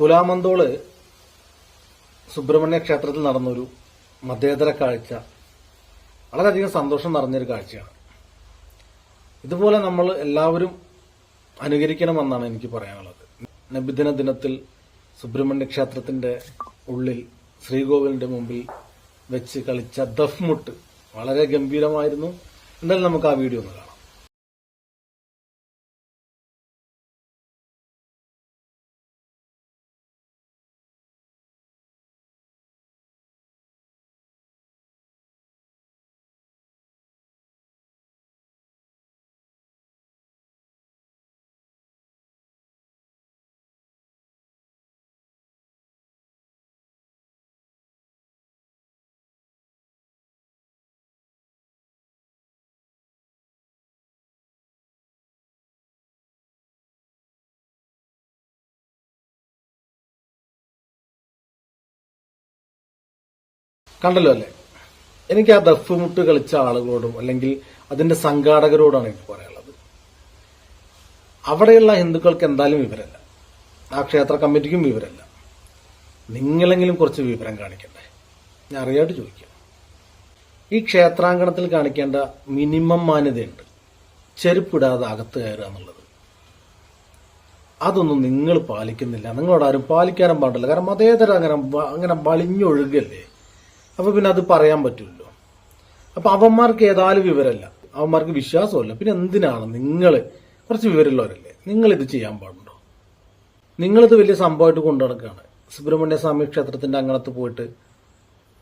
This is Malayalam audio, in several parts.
തുലാമന്തോൾ സുബ്രഹ്മണ്യ ക്ഷേത്രത്തിൽ നടന്നൊരു മതേതര കാഴ്ച. വളരെയധികം സന്തോഷം നിറഞ്ഞൊരു കാഴ്ചയാണ്. ഇതുപോലെ നമ്മൾ എല്ലാവരും അനുകരിക്കണമെന്നാണ് എനിക്ക് പറയാനുള്ളത്. നബിദിന ദിനത്തിൽ സുബ്രഹ്മണ്യ ക്ഷേത്രത്തിന്റെ ഉള്ളിൽ ശ്രീകോവിലിന്റെ മുമ്പിൽ വെച്ച് കളിച്ച ദഫ്മുട്ട് വളരെ ഗംഭീരമായിരുന്നു. എന്തായാലും നമുക്ക് ആ വീഡിയോ ഒന്ന് കാണാം. കണ്ടല്ലോ അല്ലേ? എനിക്ക് ആ ദഫ് മുട്ട് കളിച്ച ആളുകളോടും അല്ലെങ്കിൽ അതിന്റെ സംഘാടകരോടാണ് എനിക്ക് പറയാനുള്ളത്. അവിടെയുള്ള ഹിന്ദുക്കൾക്ക് എന്തായാലും വിവരമല്ല. ആ ക്ഷേത്ര കമ്മിറ്റിക്കും വിവരമല്ല. നിങ്ങളെങ്കിലും കുറച്ച് വിവരം കാണിക്കണ്ടേ? ഞാൻ അറിയാട്ട് ചോദിക്കാം. ഈ ക്ഷേത്രാങ്കണത്തിൽ കാണിക്കേണ്ട മിനിമം മാന്യതയുണ്ട്. ചെരുപ്പിടാതെ അകത്ത് കയറുക എന്നുള്ളത്. അതൊന്നും നിങ്ങൾ പാലിക്കുന്നില്ല. നിങ്ങളോട് ആരും പാലിക്കാനും പാടില്ല. കാരണം മതേതര അങ്ങനെ അങ്ങനെ വലിഞ്ഞൊഴുകല്ലേ അപ്പൊ പിന്നെ അത് പറയാൻ പറ്റില്ലല്ലോ. അപ്പൊ അവന്മാർക്ക് ഏതായാലും വിവരമല്ല. അവന്മാർക്ക് വിശ്വാസമല്ല. പിന്നെ എന്തിനാണ് നിങ്ങൾ കുറച്ച് വിവരമുള്ളവരല്ലേ ഇത് ചെയ്യാൻ പാടുണ്ടോ? നിങ്ങളിത് വലിയ സംഭവമായിട്ട് കൊണ്ടു നടക്കുകയാണ്. സുബ്രഹ്മണ്യ സ്വാമി ക്ഷേത്രത്തിന്റെ അങ്കണത്ത് പോയിട്ട്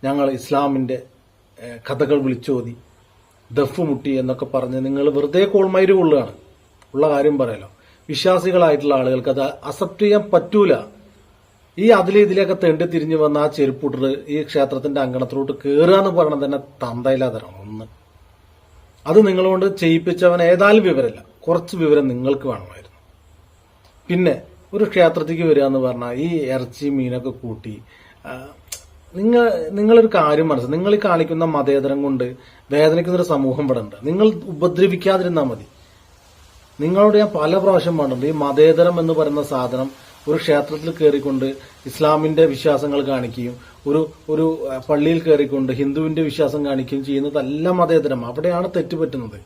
ഞങ്ങൾ ഇസ്ലാമിന്റെ കഥകൾ വിളിച്ചോതി ദഫ് മുട്ടി എന്നൊക്കെ പറഞ്ഞ് നിങ്ങൾ വെറുതെ കോൾമൈര് കൊള്ളുകയാണ്. ഉള്ള കാര്യം പറയാലോ വിശ്വാസികളായിട്ടുള്ള ആളുകൾക്ക് അത് അക്സെപ്റ്റ് ചെയ്യാൻ പറ്റൂല. ഈ അതിലെ ഇതിലേക്ക് തെണ്ടി തിരിഞ്ഞു വന്ന ആ ചെരുപ്പുട്ടർ ഈ ക്ഷേത്രത്തിന്റെ അങ്കണത്തിലോട്ട് കയറുക എന്ന് പറയണത് തന്നെ തന്തയില്ലാതരാണ് ഒന്ന്. അത് നിങ്ങളുകൊണ്ട് ചെയ്യിപ്പിച്ചവൻ ഏതായാലും വിവരമില്ല. കുറച്ച് വിവരം നിങ്ങൾക്ക് വേണമായിരുന്നു. പിന്നെ ഒരു ക്ഷേത്രത്തിലേക്ക് വരിക എന്ന് പറഞ്ഞാൽ ഈ ഇറച്ചി മീനൊക്കെ കൂട്ടി നിങ്ങൾ നിങ്ങളൊരു കാര്യം മനസ്സിലാക്കി നിങ്ങൾ കാണിക്കുന്ന മതേതരം കൊണ്ട് വേദനിക്കുന്ന ഒരു സമൂഹം ഇവിടെ ഉണ്ട്. നിങ്ങൾ ഉപദ്രവിക്കാതിരുന്നാൽ മതി. നിങ്ങളോട് ഞാൻ പല പ്രാവശ്യം പറഞ്ഞിട്ടുണ്ട് ഈ മതേതരം എന്ന് പറയുന്ന സാധനം ഒരു ക്ഷേത്രത്തിൽ കയറിക്കൊണ്ട് ഇസ്ലാമിന്റെ വിശ്വാസങ്ങൾ കാണിക്കുകയും ഒരു ഒരു പള്ളിയിൽ കയറിക്കൊണ്ട് ഹിന്ദുവിന്റെ വിശ്വാസം കാണിക്കുകയും ചെയ്യുന്നതല്ല മതേതരം. അവിടെയാണ് തെറ്റുപറ്റുന്നത്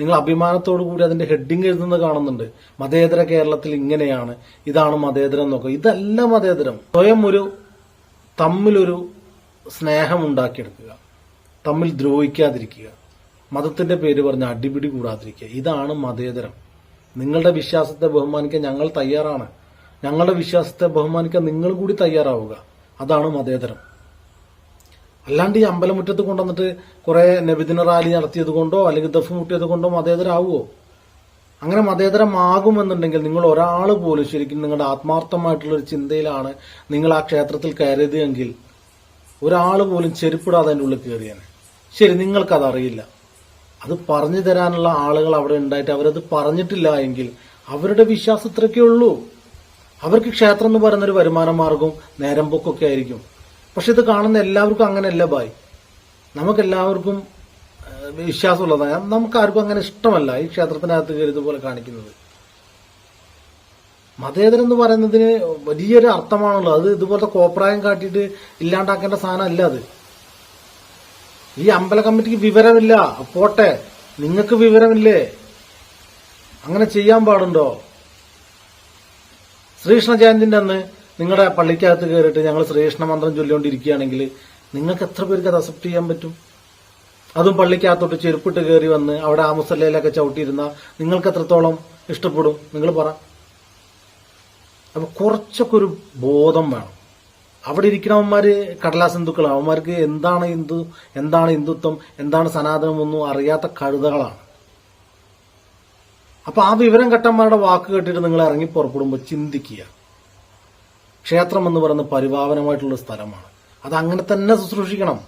നിങ്ങൾ അഭിമാനത്തോടു കൂടി അതിന്റെ ഹെഡിങ് എഴുതുന്നത് കാണുന്നുണ്ട്. മതേതര കേരളത്തിൽ ഇങ്ങനെയാണ്. ഇതാണ് മതേതരം എന്നൊക്കെ ഇതല്ല മതേതരം. സ്വയം ഒരു തമ്മിലൊരു സ്നേഹം ഉണ്ടാക്കിയെടുക്കുക. തമ്മിൽ ദ്രോഹിക്കാതിരിക്കുക. മതത്തിന്റെ പേര് പറഞ്ഞ് അടിപിടി കൂടാതിരിക്കുക. ഇതാണ് മതേതരം. നിങ്ങളുടെ വിശ്വാസത്തെ ബഹുമാനിക്കാൻ ഞങ്ങൾ തയ്യാറാണ്. ഞങ്ങളുടെ വിശ്വാസത്തെ ബഹുമാനിക്കാൻ നിങ്ങൾ കൂടി തയ്യാറാവുക. അതാണ് മതേതരം. അല്ലാണ്ട് ഈ അമ്പലമുറ്റത്ത് കൊണ്ടുവന്നിട്ട് കുറെ നബിദിന റാലി നടത്തിയത് കൊണ്ടോ അല്ലെങ്കിൽ ദഫ് മുട്ടിയത് കൊണ്ടോ മതേതരാവുമോ അങ്ങനെ മതേതരമാകുമെന്നുണ്ടെങ്കിൽ നിങ്ങൾ ഒരാൾ പോലും ശരിക്കും നിങ്ങളുടെ ആത്മാർത്ഥമായിട്ടുള്ള ഒരു ചിന്തയിലാണ് നിങ്ങൾ ആ ക്ഷേത്രത്തിൽ കയറിയതെങ്കിൽ ഒരാൾ പോലും ചെരുപ്പിടാതെ അതിന്റെ ഉള്ളിൽ കയറിയാണ് ശരി നിങ്ങൾക്കത് അറിയില്ല അത് പറഞ്ഞു തരാനുള്ള ആളുകൾ അവിടെ ഉണ്ടായിട്ട് അവരത് പറഞ്ഞിട്ടില്ല എങ്കിൽ അവരുടെ വിശ്വാസം ഉള്ളൂ. അവർക്ക് ക്ഷേത്രം എന്ന് പറയുന്ന ഒരു വരുമാന മാർഗവും നേരം പോക്കൊക്കെ ആയിരിക്കും. പക്ഷെ ഇത് കാണുന്ന എല്ലാവർക്കും അങ്ങനെയല്ല ബായ്. നമുക്കെല്ലാവർക്കും വിശ്വാസമുള്ളതാണ്. നമുക്ക് ആർക്കും അങ്ങനെ ഇഷ്ടമല്ല ഈ ക്ഷേത്രത്തിനകത്ത് കയറി ഇതുപോലെ കാണിക്കുന്നത്. മതേതരം എന്ന് പറയുന്നതിന് വലിയൊരു അർത്ഥമാണുള്ളത്. അത് ഇതുപോലത്തെ കോപ്രായം കാട്ടിയിട്ട് ഇല്ലാണ്ടാക്കേണ്ട അല്ല അത്. ഈ അമ്പല കമ്മിറ്റിക്ക് വിവരമില്ല. പോട്ടെ നിങ്ങൾക്ക് വിവരമില്ലേ? അങ്ങനെ ചെയ്യാൻ പാടുണ്ടോ? ശ്രീകൃഷ്ണ ജയന്തിന്റെ അന്ന് നിങ്ങളുടെ പള്ളിക്കകത്ത് കയറിയിട്ട് ഞങ്ങൾ ശ്രീകൃഷ്ണ മന്ത്രം ചൊല്ലിക്കൊണ്ടിരിക്കുകയാണെങ്കിൽ നിങ്ങൾക്ക് എത്ര പേർക്ക് അത് അക്സെപ്റ്റ് ചെയ്യാൻ പറ്റും? അതും പള്ളിക്കകത്തോട്ട് ചെരുപ്പിട്ട് കയറി വന്ന് അവിടെ ആ മുസല്ലയിലൊക്കെ ചവിട്ടിയിരുന്ന നിങ്ങൾക്ക് എത്രത്തോളം ഇഷ്ടപ്പെടും? നിങ്ങൾ പറ. അപ്പൊ കുറച്ചൊക്കെ ഒരു ബോധം വേണം. അവിടെ ഇരിക്കണവന്മാര് കടലാസ് ഹിന്ദുക്കളാണ്. അവന്മാർക്ക് എന്താണ് ഹിന്ദു എന്താണ് ഹിന്ദുത്വം എന്താണ് സനാതനം ഒന്നും അറിയാത്ത കഴുതകളാണ്. അപ്പൊ ആ വിവരം കെട്ടന്മാരുടെ വാക്ക് കേട്ടിട്ട് നിങ്ങൾ ഇറങ്ങി പുറപ്പെടുമ്പോൾ ചിന്തിക്കുക. ക്ഷേത്രം എന്ന് പറയുന്ന പരിപാവനമായിട്ടുള്ള സ്ഥലമാണ്. അത് അങ്ങനെ തന്നെ ശുശ്രൂഷിക്കണം.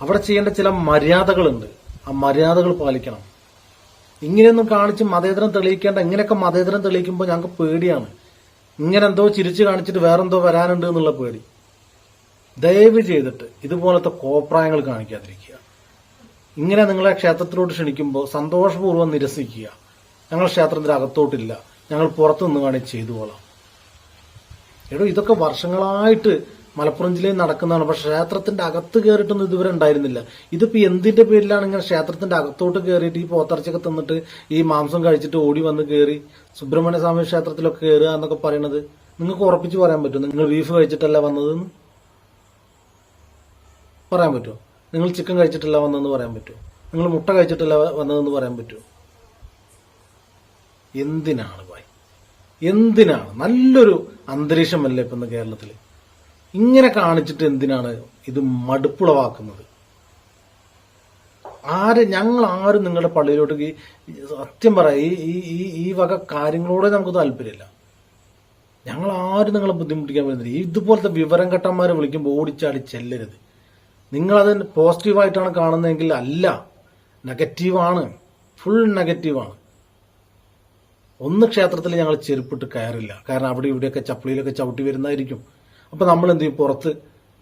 അവിടെ ചെയ്യേണ്ട ചില മര്യാദകളുണ്ട്. ആ മര്യാദകൾ പാലിക്കണം. ഇങ്ങനെയൊന്നും കാണിച്ച് മതേതരം തെളിയിക്കേണ്ട ഇങ്ങനെയൊക്കെ മതേതരം തെളിയിക്കുമ്പോൾ ഞങ്ങൾക്ക് പേടിയാണ്. ഇങ്ങനെ എന്തോ ചിരിച്ചു കാണിച്ചിട്ട് വേറെന്തോ വരാനുണ്ട് എന്നുള്ള പേടി. ദയവ് ചെയ്തിട്ട് ഇതുപോലത്തെ കോപ്രായങ്ങൾ കാണിക്കാതിരിക്കുക. ഇങ്ങനെ നിങ്ങളെ ക്ഷേത്രത്തിലോട്ട് ക്ഷണിക്കുമ്പോൾ സന്തോഷപൂർവം നിരസിക്കുക. ഞങ്ങൾ ക്ഷേത്രത്തിന്റെ അകത്തോട്ടില്ല. ഞങ്ങൾ പുറത്തു നിന്ന് വേണേൽ ചെയ്തു കൊള്ളാം എടോ ഇതൊക്കെ വർഷങ്ങളായിട്ട് മലപ്പുറം ജില്ലയിൽ നടക്കുന്നതാണ്. പക്ഷെ ക്ഷേത്രത്തിന്റെ അകത്ത് കയറിയിട്ടൊന്നും ഇതുവരെ ഉണ്ടായിരുന്നില്ല. ഇതിപ്പോ എന്തിന്റെ പേരിലാണ് ഇങ്ങനെ ക്ഷേത്രത്തിന്റെ അകത്തോട്ട് കയറിയിട്ട് ഈ പോത്തർച്ചയൊക്കെ തിന്നിട്ട് ഈ മാംസം കഴിച്ചിട്ട് ഓടി വന്ന് കയറി സുബ്രഹ്മണ്യ സ്വാമി ക്ഷേത്രത്തിലൊക്കെ കയറുക എന്നൊക്കെ പറയണത് നിങ്ങൾക്ക് ഉറപ്പിച്ച് പറയാൻ പറ്റുമോ? നിങ്ങൾ ബീഫ് കഴിച്ചിട്ടല്ല വന്നതെന്ന്? പറയാൻ പറ്റുമോ? നിങ്ങൾ ചിക്കൻ കഴിച്ചിട്ടല്ല വന്നതെന്ന് പറയാൻ പറ്റുമോ? നിങ്ങൾ മുട്ട കഴിച്ചിട്ടല്ല വന്നതെന്ന് പറയാൻ പറ്റുമോ? എന്തിനാണ് ഭായ് എന്തിനാണ്? നല്ലൊരു അന്തരീക്ഷമല്ലേ ഇപ്പം കേരളത്തിൽ ഇങ്ങനെ കാണിച്ചിട്ട് എന്തിനാണ് ഇത് മടുപ്പുളവാക്കുന്നത്? ആര് ഞങ്ങൾ ആരും നിങ്ങളുടെ പള്ളിയിലോട്ട് സത്യം പറയാം ഈ ഈ- ഈ ഈ വക കാര്യങ്ങളോടെ നമുക്ക് താല്പര്യമില്ല. ഞങ്ങൾ ആരും നിങ്ങളെ ബുദ്ധിമുട്ടിക്കാൻ പറ്റുന്നില്ല ഇതുപോലത്തെ വിവരം കെട്ടന്മാരെ വിളിക്കുമ്പോൾ ഓടിച്ചാടി ചെല്ലരുത്. നിങ്ങളത് പോസിറ്റീവായിട്ടാണ് കാണുന്നതെങ്കിൽ അല്ല നെഗറ്റീവാണ്. ഫുൾ നെഗറ്റീവാണ്. ഒന്ന് ക്ഷേത്രത്തിൽ ഞങ്ങൾ ചെരുപ്പിട്ട് കയറില്ല. കാരണം അവിടെ ഇവിടെയൊക്കെ ചപ്പിളിയിലൊക്കെ ചവിട്ടി വരുന്നതായിരിക്കും. അപ്പൊ നമ്മൾ എന്ത് ചെയ്യും? പുറത്ത്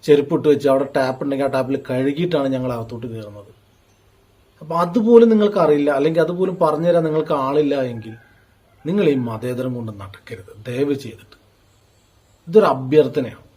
ചെരുപ്പിട്ട് വെച്ച് അവിടെ ടാപ്പ് ഉണ്ടെങ്കിൽ ആ ടാപ്പിൽ കഴുകിയിട്ടാണ് ഞങ്ങൾ അകത്തോട്ട് കയറുന്നത്. അപ്പൊ അതുപോലും നിങ്ങൾക്ക് അറിയില്ല. അല്ലെങ്കിൽ അതുപോലും പറഞ്ഞുതരാൻ നിങ്ങൾക്ക് ആളില്ല എങ്കിൽ നിങ്ങൾ ഈ മതേതരം കൊണ്ട് നടക്കരുത്. ദയവ് ചെയ്തിട്ട്. ഇതൊരു അഭ്യർത്ഥനയാണ്.